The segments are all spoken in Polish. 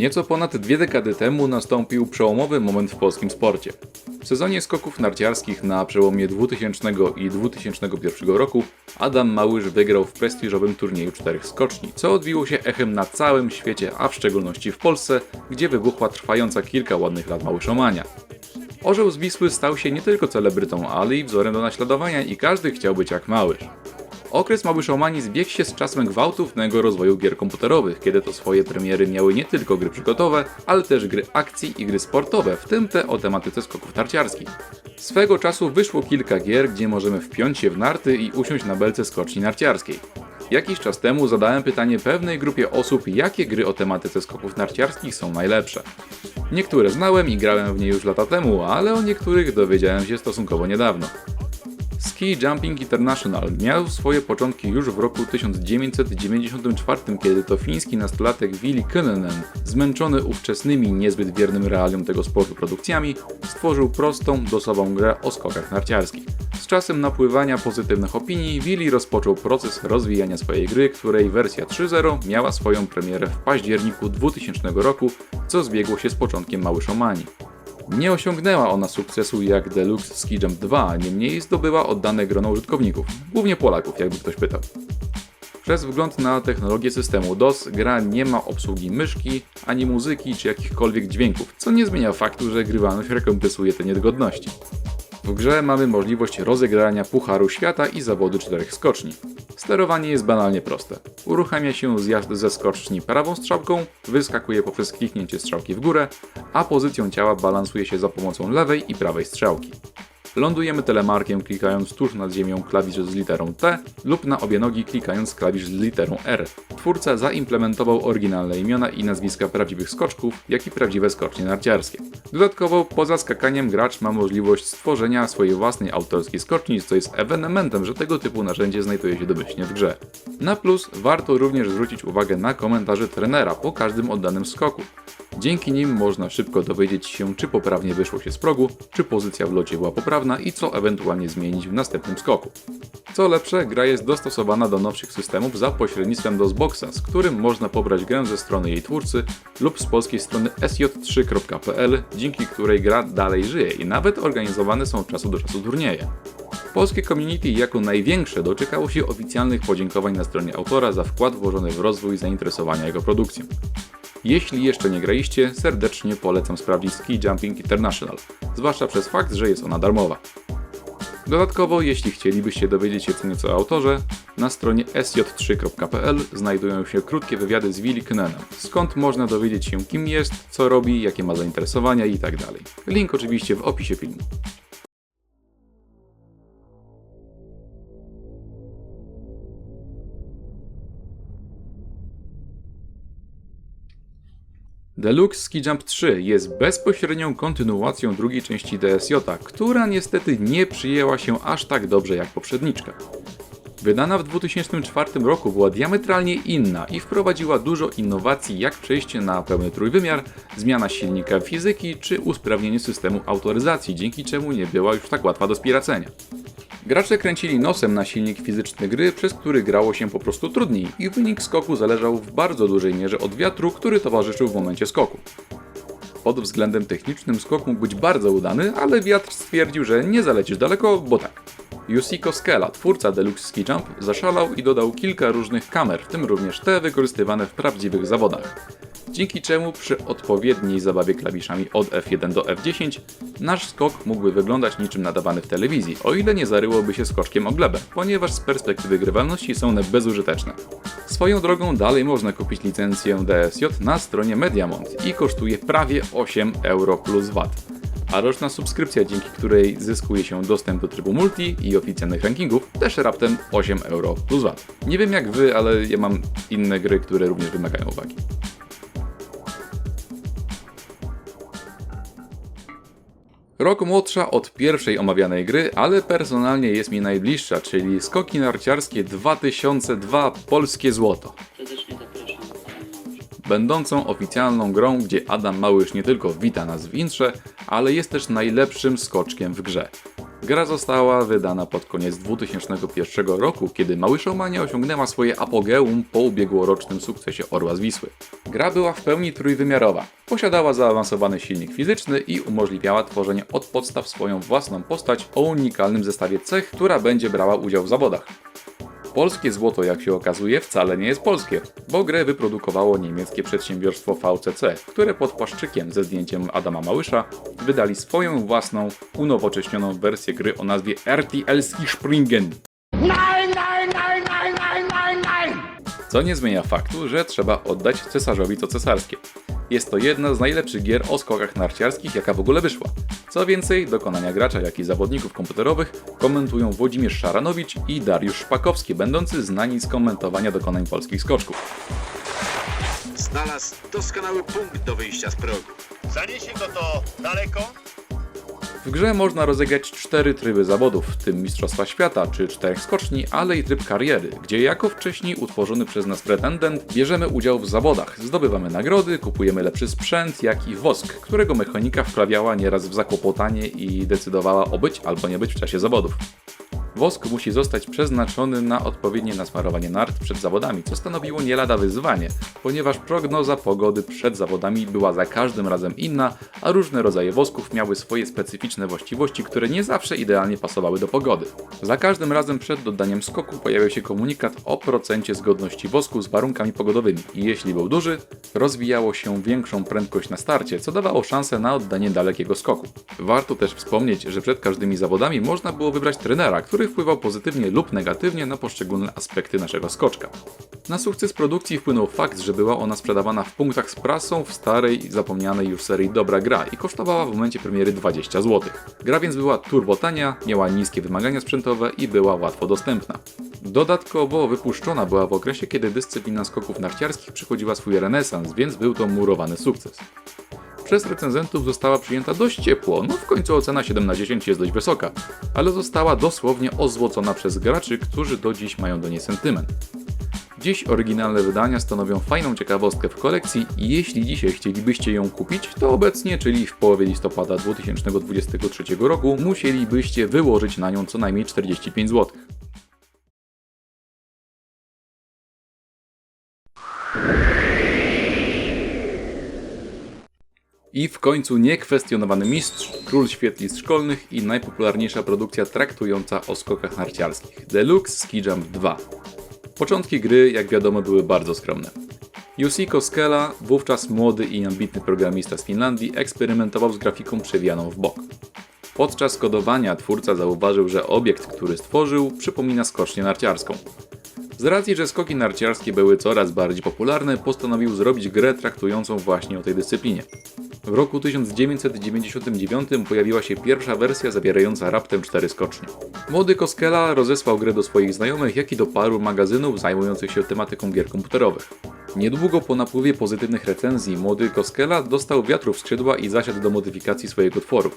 Nieco ponad dwie dekady temu nastąpił przełomowy moment w polskim sporcie. W sezonie skoków narciarskich na przełomie 2000 i 2001 roku Adam Małysz wygrał w prestiżowym turnieju czterech skoczni, co odbiło się echem na całym świecie, a w szczególności w Polsce, gdzie wybuchła trwająca kilka ładnych lat małyszomania. Orzeł z Wisły stał się nie tylko celebrytą, ale i wzorem do naśladowania i każdy chciał być jak Małysz. Okres Małyszomanii zbiegł się z czasem gwałtownego rozwoju gier komputerowych, kiedy to swoje premiery miały nie tylko gry przygotowe, ale też gry akcji i gry sportowe, w tym te o tematyce skoków narciarskich. Swego czasu wyszło kilka gier, gdzie możemy wpiąć się w narty i usiąść na belce skoczni narciarskiej. Jakiś czas temu zadałem pytanie pewnej grupie osób, jakie gry o tematyce skoków narciarskich są najlepsze. Niektóre znałem i grałem w nie już lata temu, ale o niektórych dowiedziałem się stosunkowo niedawno. Ski Jumping International miał swoje początki już w roku 1994, kiedy to fiński nastolatek Willi Kynnenen, zmęczony ówczesnymi niezbyt wiernym realiom tego sportu produkcjami, stworzył prostą, dosową grę o skokach narciarskich. Z czasem napływania pozytywnych opinii, Willi rozpoczął proces rozwijania swojej gry, której wersja 3.0 miała swoją premierę w październiku 2000 roku, co zbiegło się z początkiem Małyszomanii. Nie osiągnęła ona sukcesu jak Deluxe Ski Jump 2, niemniej zdobyła oddane grono użytkowników, głównie Polaków, jakby ktoś pytał. Przez wgląd na technologię systemu DOS gra nie ma obsługi myszki, ani muzyki czy jakichkolwiek dźwięków, co nie zmienia faktu, że grywalność rekompensuje te niedogodności. W grze mamy możliwość rozegrania Pucharu Świata i zawodu czterech skoczni. Sterowanie jest banalnie proste. Uruchamia się zjazd ze skoczni prawą strzałką, wyskakuje poprzez kliknięcie strzałki w górę, a pozycją ciała balansuje się za pomocą lewej i prawej strzałki. Lądujemy telemarkiem klikając tuż nad ziemią klawisz z literą T lub na obie nogi klikając klawisz z literą R. Twórca zaimplementował oryginalne imiona i nazwiska prawdziwych skoczków, jak i prawdziwe skocznie narciarskie. Dodatkowo poza skakaniem gracz ma możliwość stworzenia swojej własnej autorskiej skoczni, co jest ewenementem, że tego typu narzędzie znajduje się domyślnie w grze. Na plus warto również zwrócić uwagę na komentarze trenera po każdym oddanym skoku. Dzięki nim można szybko dowiedzieć się, czy poprawnie wyszło się z progu, czy pozycja w locie była poprawna i co ewentualnie zmienić w następnym skoku. Co lepsze, gra jest dostosowana do nowszych systemów za pośrednictwem DOSBoxa, z którym można pobrać grę ze strony jej twórcy lub z polskiej strony sj3.pl, dzięki której gra dalej żyje i nawet organizowane są od czasu do czasu turnieje. Polskie community jako największe doczekało się oficjalnych podziękowań na stronie autora za wkład włożony w rozwój zainteresowania jego produkcją. Jeśli jeszcze nie graliście, serdecznie polecam sprawdzić Ski Jumping International, zwłaszcza przez fakt, że jest ona darmowa. Dodatkowo, jeśli chcielibyście dowiedzieć się co nieco o autorze, na stronie sj3.pl znajdują się krótkie wywiady z Willi Knenem, skąd można dowiedzieć się kim jest, co robi, jakie ma zainteresowania itd. Link oczywiście w opisie filmu. Deluxe Ski Jump 3 jest bezpośrednią kontynuacją drugiej części DSJ, która niestety nie przyjęła się aż tak dobrze jak poprzedniczka. Wydana w 2004 roku była diametralnie inna i wprowadziła dużo innowacji jak przejście na pełny trójwymiar, zmiana silnika fizyki czy usprawnienie systemu autoryzacji, dzięki czemu nie była już tak łatwa do spiracenia. Gracze kręcili nosem na silnik fizyczny gry, przez który grało się po prostu trudniej i wynik skoku zależał w bardzo dużej mierze od wiatru, który towarzyszył w momencie skoku. Pod względem technicznym skok mógł być bardzo udany, ale wiatr stwierdził, że nie zalecisz daleko, bo tak. Yusiko Skela, twórca Deluxe Ski Jump, zaszalał i dodał kilka różnych kamer, w tym również te wykorzystywane w prawdziwych zawodach. Dzięki czemu przy odpowiedniej zabawie klawiszami od F1 do F10 nasz skok mógłby wyglądać niczym nadawany w telewizji, o ile nie zaryłoby się skoczkiem o glebę, ponieważ z perspektywy grywalności są one bezużyteczne. Swoją drogą dalej można kupić licencję DSJ na stronie Mediamont i kosztuje prawie 8 euro plus VAT a roczna subskrypcja, dzięki której zyskuje się dostęp do trybu multi i oficjalnych rankingów, też raptem 8 euro plus VAT. Nie wiem jak wy, ale ja mam inne gry, które również wymagają uwagi. Rok młodsza od pierwszej omawianej gry, ale personalnie jest mi najbliższa, czyli Skoki Narciarskie 2002 Polskie Złoto będącą oficjalną grą, gdzie Adam Małysz nie tylko wita nas w intrze, ale jest też najlepszym skoczkiem w grze. Gra została wydana pod koniec 2001 roku, kiedy Małyszomania osiągnęła swoje apogeum po ubiegłorocznym sukcesie Orła z Wisły. Gra była w pełni trójwymiarowa. Posiadała zaawansowany silnik fizyczny i umożliwiała tworzenie od podstaw swoją własną postać o unikalnym zestawie cech, która będzie brała udział w zawodach. Polskie złoto, jak się okazuje, wcale nie jest polskie, bo grę wyprodukowało niemieckie przedsiębiorstwo VCC, które pod płaszczykiem ze zdjęciem Adama Małysza wydali swoją własną, unowocześnioną wersję gry o nazwie RTL Springen. Nein, nein, nein, nein, nein, nein, nein! Co nie zmienia faktu, że trzeba oddać cesarzowi co cesarskie. Jest to jedna z najlepszych gier o skokach narciarskich, jaka w ogóle wyszła. Co więcej, dokonania gracza, jak i zawodników komputerowych komentują Włodzimierz Szaranowicz i Dariusz Szpakowski, będący znani z komentowania dokonań polskich skoczków. Znalazł doskonały punkt do wyjścia z progu. Zaniesie go to daleko? W grze można rozegrać cztery tryby zawodów, w tym Mistrzostwa Świata czy czterech skoczni, ale i tryb kariery, gdzie jako wcześniej utworzony przez nas pretendent bierzemy udział w zawodach, zdobywamy nagrody, kupujemy lepszy sprzęt, jak i wosk, którego mechanika wprawiała nieraz w zakłopotanie i decydowała o być albo nie być w czasie zawodów. Wosk musi zostać przeznaczony na odpowiednie nasmarowanie nart przed zawodami, co stanowiło nie lada wyzwanie, ponieważ prognoza pogody przed zawodami była za każdym razem inna, a różne rodzaje wosków miały swoje specyficzne właściwości, które nie zawsze idealnie pasowały do pogody. Za każdym razem przed dodaniem skoku pojawiał się komunikat o procencie zgodności wosku z warunkami pogodowymi i jeśli był duży, rozwijało się większą prędkość na starcie, co dawało szansę na oddanie dalekiego skoku. Warto też wspomnieć, że przed każdymi zawodami można było wybrać trenera, który wpływał pozytywnie lub negatywnie na poszczególne aspekty naszego skoczka. Na sukces produkcji wpłynął fakt, że była ona sprzedawana w punktach z prasą w starej, zapomnianej już serii Dobra Gra i kosztowała w momencie premiery 20 zł. Gra więc była turbo tania, miała niskie wymagania sprzętowe i była łatwo dostępna. Dodatkowo wypuszczona była w okresie, kiedy dyscyplina skoków narciarskich przechodziła swój renesans, więc był to murowany sukces przez recenzentów została przyjęta dość ciepło, no w końcu ocena 7 na 10 jest dość wysoka, ale została dosłownie ozłocona przez graczy, którzy do dziś mają do niej sentyment. Dziś oryginalne wydania stanowią fajną ciekawostkę w kolekcji i jeśli dzisiaj chcielibyście ją kupić, to obecnie, czyli w połowie listopada 2023 roku, musielibyście wyłożyć na nią co najmniej 45 zł. I w końcu niekwestionowany mistrz, król świetlic szkolnych i najpopularniejsza produkcja traktująca o skokach narciarskich Deluxe Ski Jump 2. Początki gry, jak wiadomo, były bardzo skromne. Yusiko Skela, wówczas młody i ambitny programista z Finlandii, eksperymentował z grafiką przewijaną w bok. Podczas kodowania twórca zauważył, że obiekt, który stworzył, przypomina skocznię narciarską. Z racji, że skoki narciarskie były coraz bardziej popularne, postanowił zrobić grę traktującą właśnie o tej dyscyplinie. W roku 1999 pojawiła się pierwsza wersja zawierająca raptem cztery skocznie. Młody Koskela rozesłał grę do swoich znajomych, jak i do paru magazynów zajmujących się tematyką gier komputerowych. Niedługo po napływie pozytywnych recenzji młody Koskela dostał wiatru w skrzydła i zasiadł do modyfikacji swojego tworu.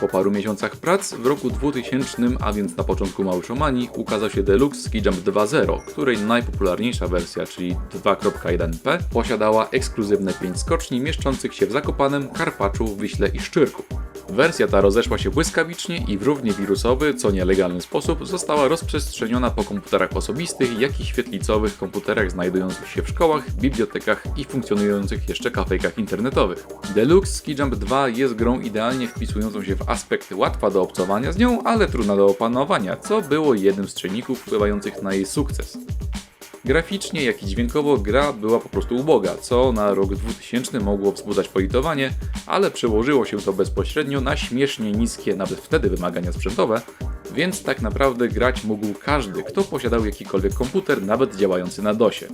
Po paru miesiącach prac, w roku 2000, a więc na początku Małyszomanii, ukazał się Deluxe Ski Jump 2.0, której najpopularniejsza wersja, czyli 2.1p, posiadała ekskluzywne 5 skoczni mieszczących się w Zakopanem, Karpaczu, Wiśle i Szczyrku. Wersja ta rozeszła się błyskawicznie i w równie wirusowy, co nielegalny sposób została rozprzestrzeniona po komputerach osobistych, jak i świetlicowych komputerach znajdujących się w szkołach, bibliotekach i funkcjonujących jeszcze kafejkach internetowych. Deluxe Ski Jump 2 jest grą idealnie wpisującą się w aspekt łatwa do obcowania z nią, ale trudna do opanowania, co było jednym z czynników wpływających na jej sukces. Graficznie, jak i dźwiękowo gra była po prostu uboga, co na rok 2000 mogło wzbudzać politowanie, ale przełożyło się to bezpośrednio na śmiesznie niskie nawet wtedy wymagania sprzętowe, więc tak naprawdę grać mógł każdy, kto posiadał jakikolwiek komputer, nawet działający na DOSie.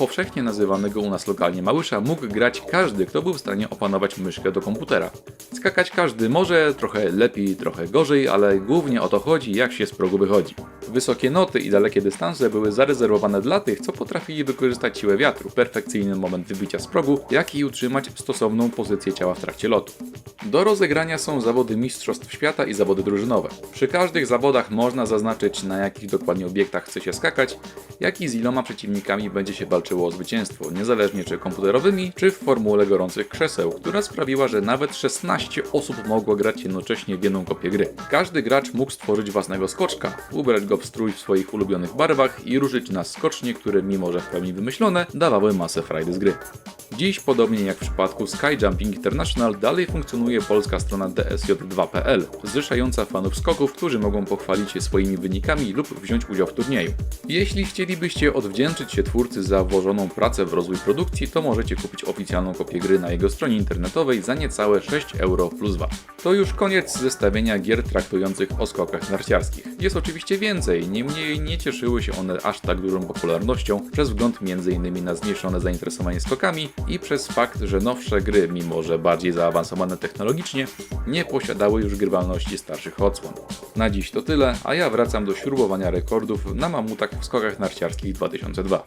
Powszechnie nazywanego u nas lokalnie Małysza mógł grać każdy, kto był w stanie opanować myszkę do komputera. Skakać każdy może, trochę lepiej, trochę gorzej, ale głównie o to chodzi, jak się z progu wychodzi. Wysokie noty i dalekie dystanse były zarezerwowane dla tych, co potrafili wykorzystać siłę wiatru, perfekcyjny moment wybicia z progu, jak i utrzymać stosowną pozycję ciała w trakcie lotu. Do rozegrania są zawody Mistrzostw Świata i zawody drużynowe. Przy każdych zawodach można zaznaczyć na jakich dokładnie obiektach chce się skakać, jak i z iloma przeciwnikami będzie się walczyło o zwycięstwo, niezależnie czy komputerowymi, czy w formule gorących krzeseł, która sprawiła, że nawet 16 osób mogło grać jednocześnie w jedną kopię gry. Każdy gracz mógł stworzyć własnego skoczka, ubrać go w strój w swoich ulubionych barwach i ruszyć na skocznie, które mimo że w pełni wymyślone, dawały masę frajdy z gry. Dziś, podobnie jak w przypadku Sky Jumping International, dalej funkcjonuje polska strona dsj2.pl, zrzeszająca fanów skoków, którzy mogą pochwalić się swoimi wynikami lub wziąć udział w turnieju. Jeśli chcielibyście odwdzięczyć się twórcy za włożoną pracę w rozwój produkcji, to możecie kupić oficjalną kopię gry na jego stronie internetowej za niecałe 6 euro plus VAT. To już koniec zestawienia gier traktujących o skokach narciarskich. Jest oczywiście więcej, niemniej nie cieszyły się one aż tak dużą popularnością przez wzgląd m.in. na zmniejszone zainteresowanie skokami i przez fakt, że nowsze gry, mimo że bardziej zaawansowane technologicznie, nie posiadały już grywalności starszych odsłon. Na dziś to tyle, a ja wracam do śrubowania rekordów na mamutach w skokach narciarskich 2002.